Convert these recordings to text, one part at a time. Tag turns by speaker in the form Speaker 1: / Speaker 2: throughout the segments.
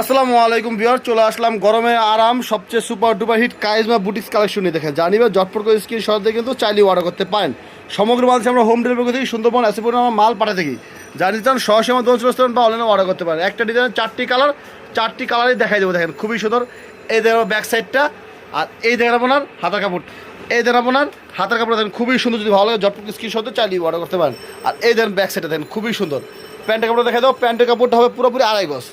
Speaker 1: আসসালামু আলাইকুম বিয়ার চলে আসলাম গরমে আরাম, সবচেয়ে super duper hit Kaizma boutiques collection নিয়ে দেখেন। জানিবে জটপট করে স্ক্রিন দিয়ে কিন্তু চাইলে অর্ডার করতে পারেন। সমগ্র বাংলাদেশে আমরা হোম ডেলিভারি থেকে, সুন্দরবন এসে আমরা মাল পাঠা থাকি। জানি চান সহসে আমার দোষ রেস্টুরেন্ট বা অনলাইনে অর্ডার করতে পারেন। একটা ডিজাইন চারটি কালার চারটি কালারই দেখাই দেবো দেখেন, খুবই সুন্দর। এই দেখেন ব্যাক সাইডটা আর এই দেখেন আপনার হাতার কাপড়। এই দেখেন আপনার হাতের কাপড় দেখেন, খুবই সুন্দর। যদি ভালো লাগে জটপট স্ক্রিন শটে চালিয়ে অর্ডার করতে পারেন। আর এই দেখেন ব্যাক সাইডটা দেখেন, খুবই সুন্দর। প্যান্টের কাপড় দেখা দাও প্যান্টের কাপড়টা হবে পুরোপুরি আড়াই গজ।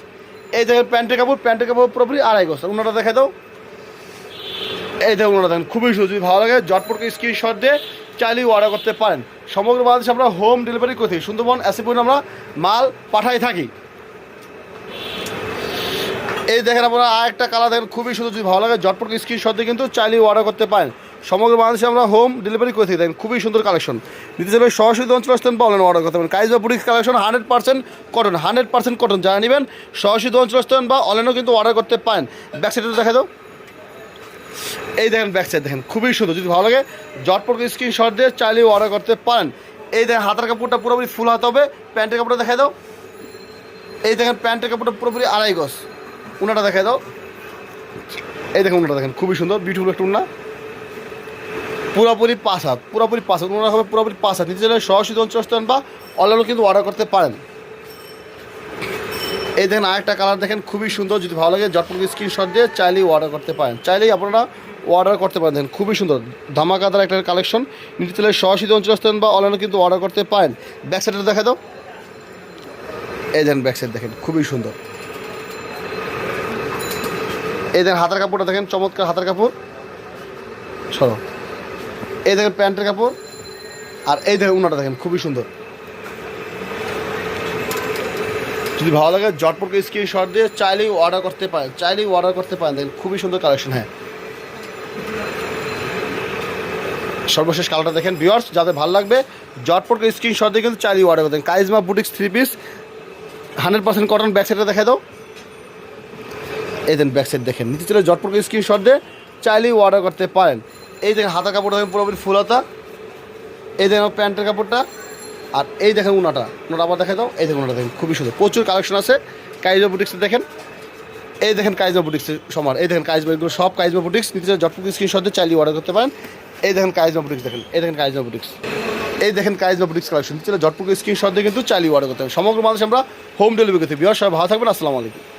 Speaker 1: এই দেখেন প্যান্টের কাপড় প্যান্টের কাপড় পুরোপুরি আড়াই গজ। উনাটা দেখে দাও। এই দেখুন ওনারা দেখেন, খুবই সুযোগ ভালো লাগে। জটপট স্ক্রিনশট দিয়ে চাইলেই অর্ডার করতে পারেন। সমগ্র বাংলাদেশে আমরা হোম ডেলিভারি করে থাকি সুন্দরবন অ্যাসিপুর আমরা মাল পাঠাই থাকি। এই দেখেন আপনারা আর একটা কালার দেখেন, খুবই সুন্দর, যদি ভালো লাগে জটপট স্ক্রিনশট দিয়ে কিন্তু চাইলেই অর্ডার করতে পারেন। সমগ্র বাংলাদেশে আমরা হোম ডেলিভারি করে থাকি, দেখেন, খুবই সুন্দর কালেকশন নিতে চাইলে সরাসরি অঞ্চল আসতেন বা অনলাইনে অর্ডার করতে পারেন Kaiza boutiques collection hundred percent cotton hundred percent cotton যারা নেবেন, সরাসরি অঞ্চল আসতেন বা অনলাইনেও কিন্তু অর্ডার করতে পারেন। ব্যাক সাইডে দেখা দাও। এই দেখেন ব্যাক সাইড দেখেন, খুবই সুন্দর, যদি ভালো লাগে জটপট স্ক্রিনশট দিয়ে চাইলেও অর্ডার করতে পারেন। এই দেখেন, হাতের কাপড়টা পুরোপুরি ফুল হাতে হবে, প্যান্টের কাপড়টা দেখা দাও। এই দেখেন, প্যান্টের কাপড়টা পুরোপুরি আড়াই গজ। উনাটা দেখা দাও। এই দেখেন উনাটা দেখেন, খুবই সুন্দর বিউটিফুল একটা উন্না পুরোপুরি পাঁচ হাত, পুরোপুরি পাঁচ হাত, উনারা হবে পুরোপুরি পাঁচ হাত। চাইলে সরাসরি অঞ্চল বা অনলাইনেও কিন্তু অর্ডার করতে পারেন। এই দেখেন আরেকটা কালার দেখেন, খুবই সুন্দর, যদি ভালো লাগে জটপট স্ক্রিনশট দিয়ে চাইলেই অর্ডার করতে পারেন। চাইলেই আপনারা অর্ডার করতে পারেন, দেখেন খুবই সুন্দর, ধামাকাদার একটা কালেকশন নিতে চাইলে অঞ্চল আসতেন বা অনলাইনে কিন্তু অর্ডার করতে পারেন। ব্যাক সাইডটা দেখা দাও। এই দেখেন ব্যাক সাইড দেখেন, খুবই সুন্দর। এই দেখেন হাতের কাপড়টা দেখেন, চমৎকার হাতের কাপড়। সরো এই দেখেন প্যান্টের কাপড়, আর এই দেখেন উনাটা দেখেন, খুবই সুন্দর। যদি ভালো লাগে, জটপট স্ক্রিন শট দিয়ে চাইলেই অর্ডার করতে পারেন, চাইলেই অর্ডার করতে পারেন। দেখেন, খুবই সুন্দর কালেকশন হ্যাঁ। সর্বশেষ কালারটা দেখেন ভিউয়ার্স যাদের ভালো লাগবে, জটপট স্ক্রিন শট দিয়ে কিন্তু চাইলেই অর্ডার করতেন Kaizma boutiques three piece hundred percent cotton back দেখা দাও। এই দেন ব্যাক সাইড দেখেন। নিচে চলে জটপট স্ক্রিন শট দিয়ে চাইলেই অর্ডার করতে পারেন। এই দেখেন হাতা কাপড় দেখেন পুরোপুরি ফুল হাতা। এই দেখেন প্যান্টের কাপড়টা। আর এই দেখেন উনাটা। উনাটা আবার দেখে দাও। এই দেখেন উনাটা দেখেন, খুবই সুন্দর। প্রচুর কালেকশন আছে। কাইজা বুটিক্সে দেখেন। এই দেখেন কাইজা বুটিক্সের সমান। এই দেখেন কাইজমা এগুলো সব কাইজমা বুটিক্স নিচে জটপট স্ক্রিন শট দিয়ে চাইলেই অর্ডার করতে পারেন। এই দেখেন কাইজমা বুটিক্স দেখেন। এই দেখেন কাইজমা বুটিক্স এই দেখেন কাইজমা বুটিক্স কালেকশন নিচে জটপট স্ক্রিন শট দিয়ে কিন্তু চাইলেই অর্ডার করতে পারেন। সমগ্র মানুষ আমরা হোম ডেলিভারি করতে বিয়ার সবাই ভালো থাকবেন। আসসালামু আলাইকুম।